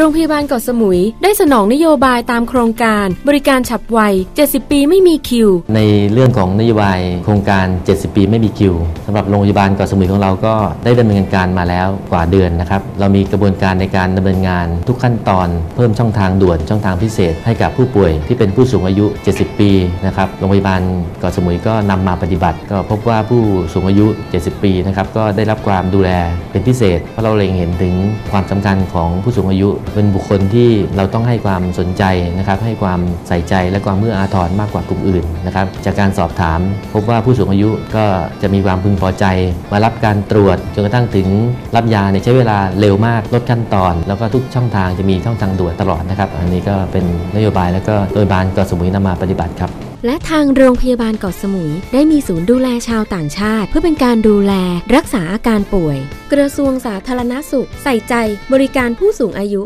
โรงพยาบาลเกาะสมุย ได้สนองนโยบายตามโครงการ บริการฉับไว 70 ปีไม่มีคิว ในเรื่องของนโยบายโครงการ 70 ปีไม่มีคิวสำหรับโรงพยาบาลเกาะสมุยของเราก็ได้ดำเนินการมาแล้วกว่าเดือนนะครับ เรามีกระบวนการในการดำเนินงานทุกขั้นตอน เพิ่มช่องทางด่วนช่องทางพิเศษ ให้กับผู้ป่วยที่เป็นผู้สูงอายุ 70 ปีนะครับโรงพยาบาลเกาะสมุยก็นำมาปฏิบัติ ก็พบว่าผู้สูงอายุ 70 ปีนะครับก็ได้รับความดูแลเป็นพิเศษเพราะเราเล็งเห็นถึงความสำคัญของผู้สูงอายุเป็นบุคคลที่เราต้องให้ความสนใจนะครับให้ความใส่ใจและความเมื่ออาทรมากกว่ากลุ่มอื่นนะครับจากการสอบถาม พบว่าผู้สูงอายุก็จะมีความพึงพอใจ มารับการตรวจจนกระทั่งถึงรับยาเนี่ยใช้เวลาเร็วมากลดขั้นตอน แล้วก็ทุกช่องทางจะมีช่องทางด่วนตลอดนะครับอันนี้ก็เป็นนโยบายแล้วก็โดยบาลเกาะสมุยนำมาปฏิบัติครับและทางโรงพยาบาลเกาะสมุย ได้มีศูนย์ดูแลชาวต่างชาติ เพื่อเป็นการดูแล รักษาอาการป่วย กระทรวงสาธารณสุข ใส่ใจ บริการผู้สูงอายุ